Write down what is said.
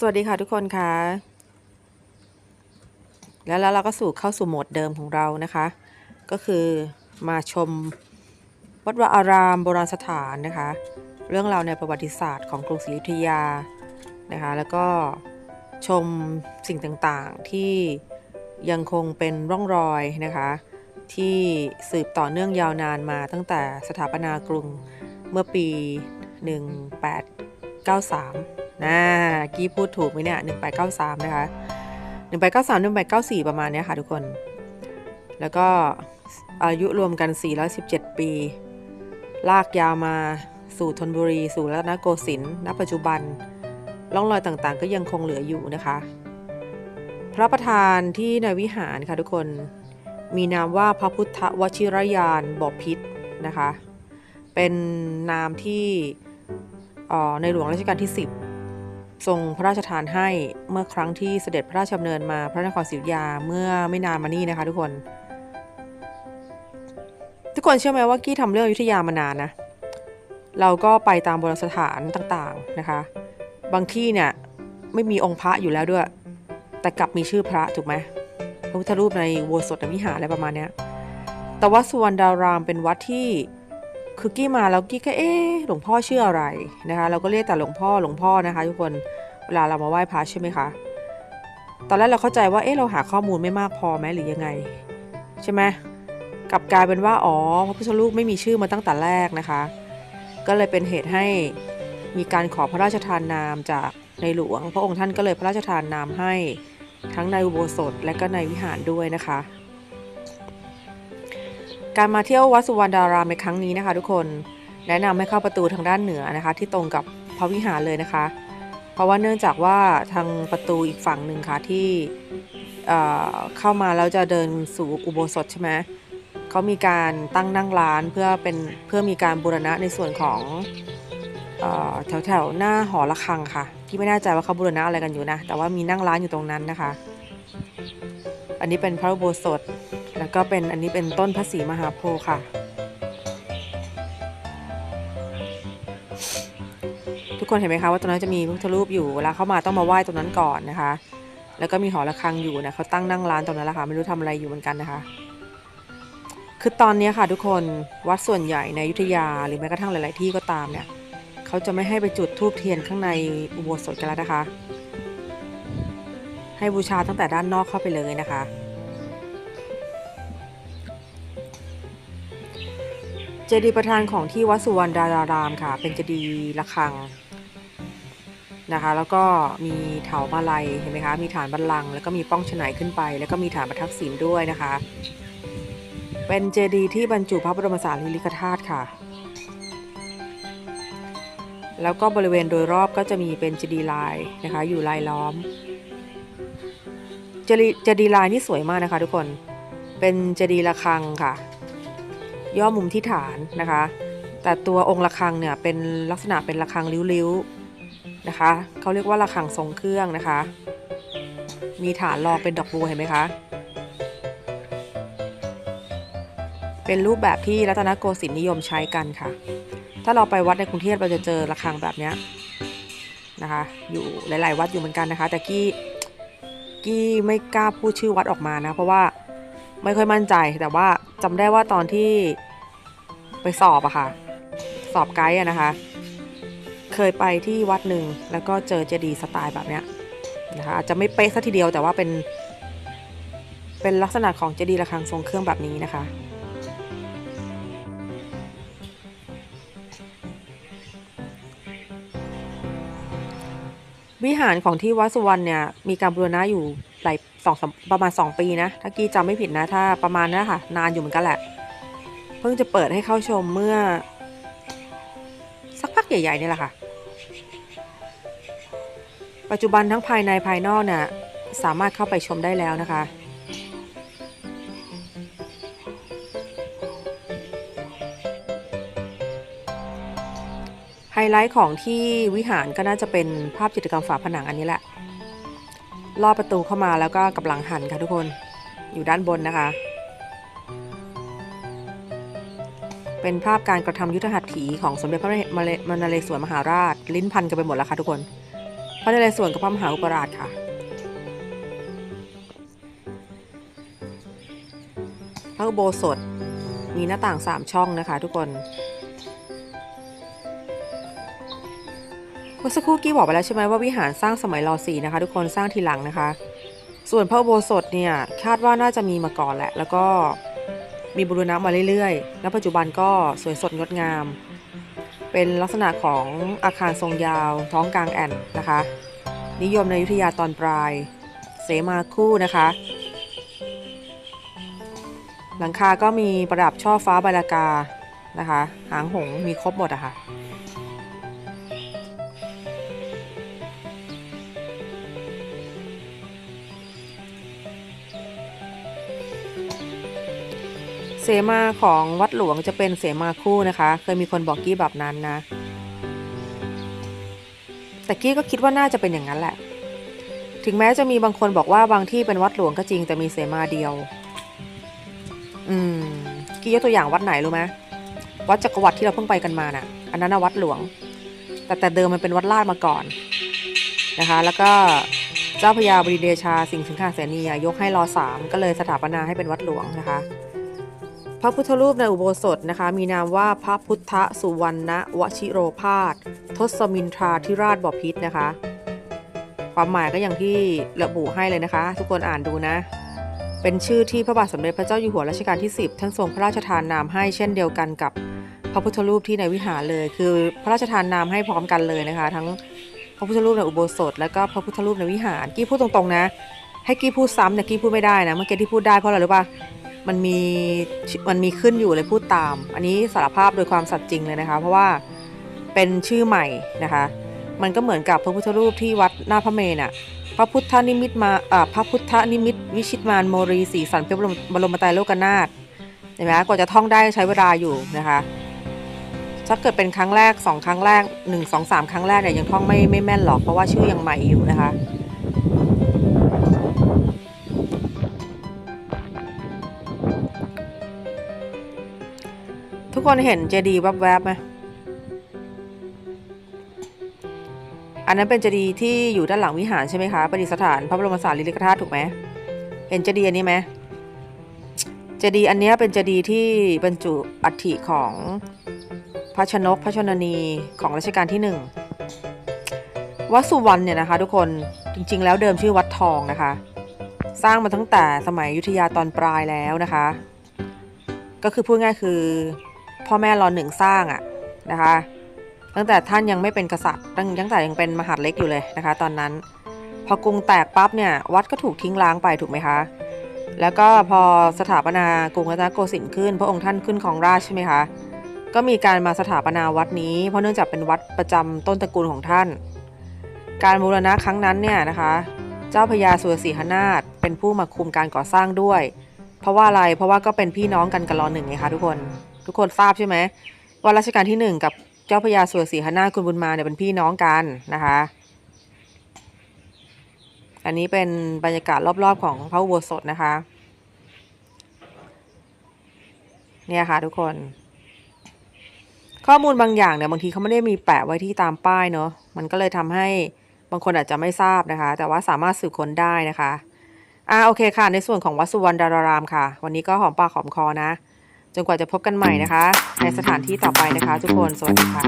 สวัสดีค่ะทุกคนค่ะ แล้วแล้วเราก็สู่เข้าสู่โหมดเดิมของเรานะคะ ก็คือมาชมวัดวาอารามโบราณสถานนะคะ เรื่องราวในประวัติศาสตร์ของกรุงศรีอยุธยานะคะ แล้วก็ชมสิ่งต่างๆที่ยังคงเป็นร่องรอยนะคะ ที่สืบต่อเนื่องยาวนานมาตั้งแต่สถาปนากรุงเมื่อปี 1893 นะกี้พูดถูกไหมเนี่ย1893นะคะ1893 1894ประมาณเนี้ยค่ะทุกคน แล้วก็อายุรวมกัน417ปี ลากยาวมาสู่ธนบุรี สู่รัตนโกสินทร์ณปัจจุบันร่องรอยต่างๆ ก็ยังคงเหลืออยู่นะคะ พระประธานที่ในวิหารค่ะทุกคนมีนามว่าพระพุทธวชิรยานบพิษนะคะ เป็นนามที่ในหลวงรัชกาลที่ 10 ทรงพระราชทานให้เมื่อครั้งที่เสด็จพระราชดำเนินมาพระนครศรีอยุธยาเมื่อไม่นานมานี้นะคะ ทุกคน ทุกคนเชื่อไหมว่ากี้ทำเรื่องอยุธยามานานนะเราก็ไปตามโบราณสถานต่างๆนะคะ บางที่เนี่ยไม่มีองค์พระอยู่แล้วด้วย แต่กลับมีชื่อพระถูกไหมพระพุทธรูปในอุโบสถวิหารอะไรประมาณเนี้ยแต่วัดสุวรรณดารามเป็นวัดที่คือกี้มาแล้วกี้ก็เอ๊หลวงพ่อชื่ออะไรนะคะ เราก็เรียกแต่หลวงพ่อหลวงพ่อนะคะ ทุกคน เวลาเรามาไหว้พระใช่ไหมคะ ตอนแรกเราเข้าใจว่า เอ๊ะ เราหาข้อมูลไม่มากพอไหมหรือยังไง ใช่ไหมกลับกลายเป็นว่า อ๋อ พระพุทธรูปไม่มีชื่อมาตั้งแต่แรกนะคะ ก็เลยเป็นเหตุให้มีการขอพระราชทานนามจากในหลวง พระองค์ท่านก็เลยพระราชทานนามให้ทั้งในอุโบสถและก็ในวิหารด้วยนะคะ การมาเที่ยววัดสุวรรณดารามในครั้งนี้นะคะ ทุกคนแนะนำให้เข้าประตูทางด้านเหนือนะคะ ที่ตรงกับพระวิหารเลยนะคะ เพราะว่าเนื่องจากว่าทางประตูอีกฝั่งหนึ่งค่ะที่เอ่อเข้ามาแล้วจะเดินสู่อุโบสถใช่ไหมเขามีการตั้งนั่งร้านเพื่อเป็นเพื่อมีการบูรณะในส่วนของแถวแถวหน้าหอระฆังค่ะที่ไม่แน่ใจว่าเขาบูรณะอะไรกันอยู่นะ แต่ว่ามีนั่งร้านอยู่ตรงนั้นนะคะ อันนี้เป็นพระอุโบสถ แล้วก็เป็นอันนี้เป็นต้นพระศรีมหาโพธิ์ค่ะ กคนเห็นไหมคะว่าตรงนั้นจะมีพระพุทธรูปอยู่เวลาเข้ามาต้องมาไหว้ตรงนั้นก่อนนะคะ แล้วก็มีหอระฆังอยู่นะเขาตั้งนั่งร้านตรงนั้นแหละค่ะไม่รู้ทำอะไรอยู่เหมือนกันนะคะ คือตอนนี้ค่ะทุกคนวัดส่วนใหญ่ในยุทธยาหรือแม้กระทั่งหลาย ๆ ที่ก็ตามเนี่ยเขาจะไม่ให้ไปจุดธูปเทียนข้างในอุโบสถกันแล้วนะคะ ให้บูชาตั้งแต่ด้านนอกเข้าไปเลยนะคะเจดีย์ประธานของที่วัดสุวรรณดารารามค่ะ เป็นเจดีย์ระฆัง นะคะ แล้วก็มีเถามาลัยเห็นไหมคะ มีฐานบัลลัง แล้วก็มีป้องฉนายขึ้นไป แล้วก็มีฐานประทักษิณด้วยนะคะ เป็นเจดีย์ที่บรรจุพระบรมสารีริกธาตุค่ะ แล้วก็บริเวณโดยรอบก็จะมีเป็นเจดีย์ลายนะคะ อยู่ลายล้อม เจดีย์เจดีย์ลายนี่สวยมากนะคะทุกคน เป็นเจดีย์ระฆังค่ะ ย่อมุมที่ฐานนะคะ แต่ตัวองค์ระฆังเนี่ยเป็นลักษณะเป็นระฆังริ้วๆ นะคะเขาเรียกว่าระฆังทรงเครื่องนะคะ มีฐานรองเป็นดอกบัวเห็นไหมคะ เป็นรูปแบบที่รัตนโกสินทร์นิยมใช้กันค่ะ ถ้าเราไปวัดในกรุงเทพเราจะเจอระฆังแบบนี้นะคะ อยู่หลาย ๆ วัดอยู่เหมือนกันนะคะ แต่กี้กี้ไม่กล้าพูดชื่อวัดออกมานะ เพราะว่าไม่ค่อยมั่นใจแต่ว่าจำได้ว่าตอนที่ไปสอบอะค่ะ สอบไกด์อะนะคะ เคยไปที่วัดหนึ่งแล้วก็เจอเจดีย์สไตล์แบบเนี้ยนะคะอาจจะไม่เป๊ะซะทีเดียวแต่ว่าเป็น เป็นลักษณะของเจดีย์ระฆังทรงเครื่องแบบนี้นะคะ วิหารของที่วัดสุวรรณเนี่ยมีการบูรณะอยู่หลายสองประมาณ 2 ปีนะถ้ากี้จำไม่ผิดนะถ้าประมาณนั้นค่ะ นานอยู่เหมือนกันแหละ เพิ่งจะเปิดให้เข้าชมเมื่อสักพักใหญ่ๆนี่แหละค่ะ ปัจจุบันทั้งภายในภายนอกเนี่ยสามารถเข้าไปชมได้แล้วนะคะ ไฮไลท์ของที่วิหารก็น่าจะเป็นภาพจิตรกรรมฝาผนังอันนี้แหละ ลอดประตูเข้ามาแล้วก็กำลังหันค่ะทุกคน อยู่ด้านบนนะคะ เป็นภาพการกระทำยุทธหัตถีของสมเด็จพระมนเรศวรมหาราช ลิ้นพันกันไปหมดแล้วค่ะทุกคน ระนเรศวรกับพระมหาอุปราชค่ะ พระอุโบสถมีหน้าต่างสามช่องนะคะทุกคน เมื่อสักครู่กี้บอกไปแล้วใช่ไหมว่าวิหารสร้างสมัยรอสีนะคะ ทุกคนสร้างทีหลังนะคะ ส่วนพระอุโบสถเนี่ยคาดว่าน่าจะมีมาก่อนแหละ แล้วก็มีบูรณะมาเรื่อยๆ และปัจจุบันก็สวยสดงดงาม เป็นลักษณะของอาคารทรงยาว ท้องกลางแอ่นนะคะ นิยมในยุทธยาตอนปลาย เสมาคู่นะคะ หลังคาก็มีประดับช่อฟ้าบลากานะคะ หางหงมีครบหมดอะค่ะ เสมาของวัดหลวงจะเป็นเสมาคู่นะคะ เคยมีคนบอกกี้แบบนั้นนะ แต่กี้ก็คิดว่าน่าจะเป็นอย่างนั้นแหละ ถึงแม้จะมีบางคนบอกว่าบางที่เป็นวัดหลวงก็จริงแต่มีเสมาเดียว อืม กี้ยกตัวอย่างวัดไหนรู้ไหมวัดจักรวรรดิที่เราเพิ่งไปกันมาน่ะ อันนั้นวัดหลวง แต่แต่เดิมมันเป็นวัดลาดมาก่อนนะคะ แล้วก็เจ้าพญาบริเดชาสิงห์สิงหาเสนีอะยกให้รอสามก็เลยสถาปนาให้เป็นวัดหลวงนะคะ ระพุทธรูปในอุโบสถนะคะ มีนามว่าพระพุทธสุวรรณวชิโรพาสทศมินทราธิราชบพิษนะคะ ความหมายก็อย่างที่ระบุให้เลยนะคะ ทุกคนอ่านดูนะ เป็นชื่อที่พระบาทสมเด็จพระเจ้าอยู่หัวรัชกาลที่ 10 ท่านทรงพระราชทานนามให้เช่นเดียวกันกับพระพุทธรูปที่ในวิหารเลย คือพระราชทานนามให้พร้อมกันเลยนะคะ ทั้งพระพุทธรูปในอุโบสถ และก็พระพุทธรูปในวิหาร กี้พูดตรงๆนะ ให้กี้พูดซ้ำเนี่ยกี้พูดไม่ได้นะ เมื่อกี้ที่พูดได้เพราะอะไรรู้ป่ะ มันมีมันมีขึ้นอยู่เลยพูดตาม อันนี้สารภาพโดยความสัตย์จริงเลยนะคะ เพราะว่าเป็นชื่อใหม่นะคะ มันก็เหมือนกับพระพุทธรูปที่วัดหน้าพระเมรุน่ะพระพุทธนิมิตมาอ่าพระพุทธนิมิต วิชิตมานโมรีสีสันเพชรบรมบรมไตรโลกนาถเห็นไหมกว่าจะท่องได้ใช้เวลาอยู่นะคะถ้าเกิดเป็นครั้งแรกสองครั้งแรกหนึ่งสองสามครั้งแรกเนี่ยยังท่องไม่ไม่แม่นหรอกเพราะว่าชื่อยังใหม่อยู่นะคะ คนเห็นเจดีย์แวบๆไหมอันนั้นเป็นเจดีย์ที่อยู่ด้านหลังวิหารใช่ไหมคะประดิษฐานพระบรมสารีริกธาตุถูกไหมเห็นเจดีย์อันนี้ไหมเจดีย์อันนี้เป็นเจดีย์ที่บรรจุอัฐิของพระชนกพระชนนีของรัชกาลที่หนึ่งวัดสุวรรณเนี่ยนะคะ ทุกคนจริง ๆ แล้วเดิมชื่อวัดทองนะคะ สร้างมาตั้งแต่สมัยยุทธยาตอนปลายแล้วนะคะ ก็คือพูดง่ายคือ พ่อแม่รอหนึ่งสร้างอะนะคะ ตั้งแต่ท่านยังไม่เป็นกษัตริย์ตั้งตั้งแต่ยังเป็นมหาดเล็กอยู่เลยนะคะ ตอนนั้น พอกรุงแตกปั๊บเนี่ยวัดก็ถูกทิ้งร้างไปถูกไหมคะ แล้วก็พอสถาปนากรุงรัตนโกสินทร์ขึ้น พระองค์ท่านขึ้นของราชใช่ไหมคะก็มีการมาสถาปนาวัดนี้ เพราะเนื่องจากเป็นวัดประจำต้นตระกูลของท่าน การบูรณะครั้งนั้นเนี่ยนะคะ เจ้าพญาสุรศรีหนาถเป็นผู้มาคุมการก่อสร้างด้วย เพราะว่าอะไรเพราะว่าก็เป็นพี่น้องกันกับรอหนึ่งไงคะทุกคน ทุกคนทราบใช่ไหมว่ารัชกาลที่หนึ่งกับเจ้าพญาสุรศรีหนาคุณบุญมาเนี่ยเป็นพี่น้องกันนะคะ อันนี้เป็นบรรยากาศรอบๆของพระอุโบสถนะคะ เนี่ยค่ะทุกคน ข้อมูลบางอย่างเนี่ยบางทีเขาไม่ได้มีแปะไว้ที่ตามป้ายเนอะมันก็เลยทำให้บางคนอาจจะไม่ทราบนะคะ แต่ว่าสามารถสืบค้นได้นะคะอ่าโอเคค่ะ ในส่วนของวัดสุวรรณดารารามค่ะ วันนี้ก็หอมปากหอมคอนะ จนกว่าจะพบกันใหม่นะคะ ในสถานที่ต่อไปนะคะ ทุกคน สวัสดีค่ะ